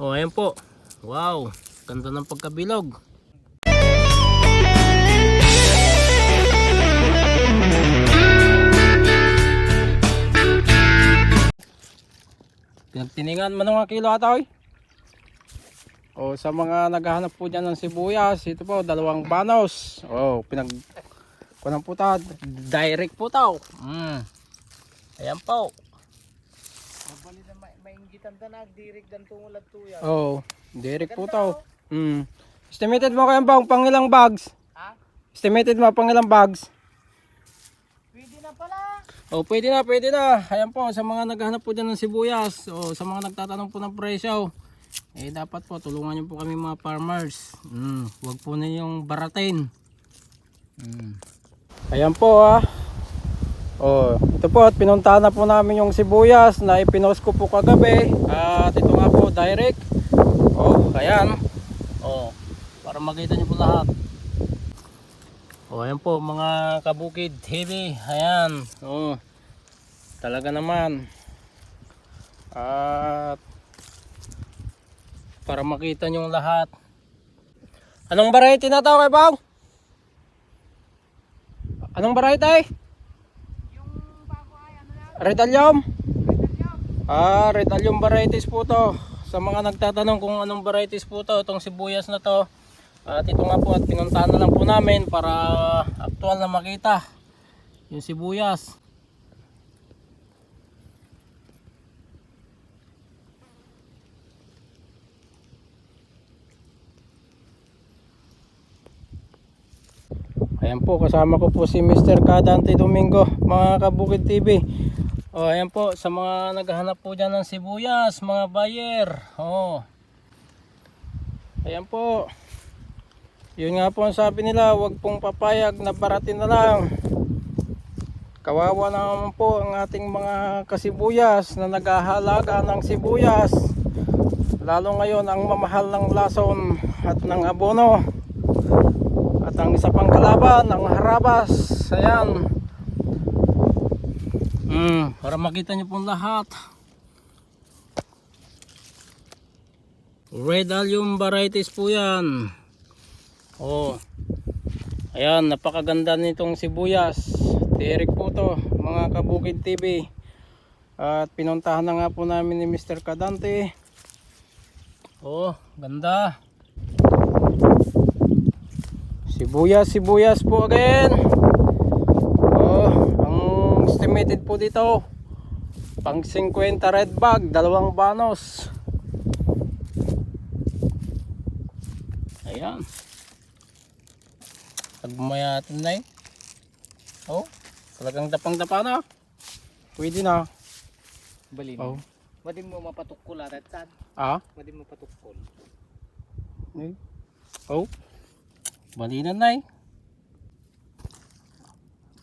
Oh, ayan po. Wow, ganda ng pagkabilog. Pinagtiningan mo mga kilo ata oy. O sa mga naghahanap po dyan ng sibuyas, ito po, dalawang banos. Oh, pinag... Kunang po ta, direct po tao. Mm. Ayan po. Mabali na may maingitan ta nagdirig dan tungulad tuya. Oh, direct po tao. Mm. Estimated mo kayang bang pang ilang bags? Ha? Estimated mo pang ilang bags? Pwede na pala. Oh, pwede na, pwede na. Ayan po, sa mga naghahanap po dyan ng sibuyas, o sa mga nagtatanong po ng presyo, eh dapat po, tulungan niyo po kami mga farmers. Mm, huwag po na yung baratin. Mm. Ayan po ah. Oh, ito po at pinuntahan na po namin yung sibuyas na ipinost ko po kagabi. At ito nga po direct. Oh, ayan. Oh, para makita niyo po lahat. Oh, ayan po mga kabukid heavy. Ayan. Oh. Talaga naman. At para makita niyo lahat. Anong variety na kay Bang? Anong variety? Yung bago ay ano lang, Red Allium? Ah, Red Allium varieties po to. Sa mga nagtatanong kung anong varieties po to, itong sibuyas na to. At ito nga po at pinuntahan na lang po namin para aktual na makita yung sibuyas. Ayan po, kasama ko po si Mr. Cadante Domingo, mga Kabukid TV. O, ayan po, sa mga naghahanap po dyan ng sibuyas, mga buyer. O. Ayan po. Yun nga po ang sabi nila, wag pong papayag na baratin na lang. Kawawa naman po ang ating mga kasibuyas na naghahalaga ng sibuyas. Lalo ngayon ang mamahal ng lason at ng abono. At ang isa pang kalaban, ang harabas. Ayan. Mm, para makita niyo pong lahat. Red Allium varieties po yan. Oh. Ayan, napakaganda nitong sibuyas. Tirik po to, mga kabukid TV. At pinuntahan na nga po namin ni Mr. Kadante. Oh, ganda. Sibuyas, sibuyas po again. Estimated po dito pang 50 red bag, dalawang banos. Ayan. Pagmayatin na eh. Oh, talagang dapang-dapa na. Pwede na. Balin. Oh. Madi mo mapatukol at san. Ah? Madi mo patukol. Eh. Oh. Balinan na eh.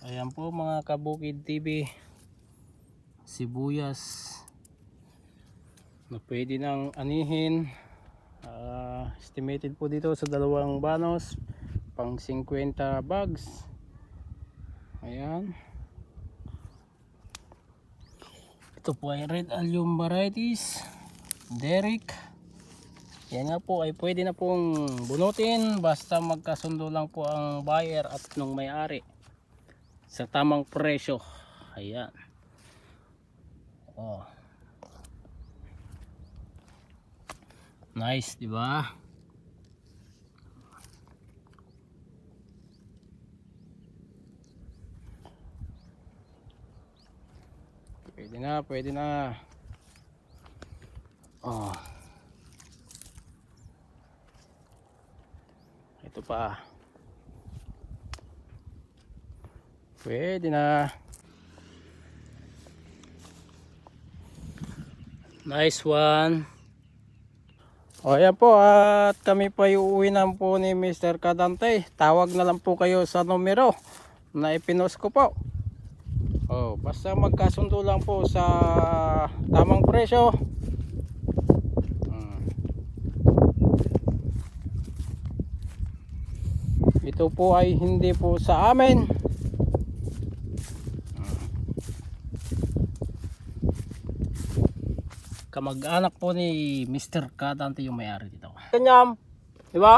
Ayan po mga kabukid TV. Sibuyas. Na pwede nang anihin. Ah, estimated po dito sa dalawang banos. Pang 50 bags. Ayan. Ito po ay Red Allium varieties. Derrick. Yan nga po ay pwede na pong bunutin basta magkasundo lang po ang buyer at nung may-ari sa tamang presyo. Ayan. Oh. Nice, di ba? Pwede na, pwede na. Oh. Ito pa. Pwede na. Nice one. O ayan po at kami pa uuwi na po ni Mr. Kadante. Tawag na lang po kayo sa numero na ipinost ko po. Oh, basta magkasundo lang po sa tamang presyo. Mm. Ito po ay hindi po sa amin. Kama mag-anak po ni Mr. Kadante yung may-ari dito. Kanyam, di ba?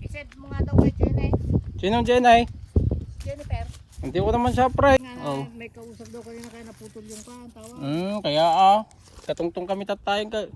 Isend mo nga daw kay Jenny. Sinong Jenay? Jennifer. Hindi ko naman siya pre. Nga na, Oh. may kausap daw kanina kaya naputol yung ka. Ang tawa. Hmm, kaya ah, katungtong kami tatayang ka.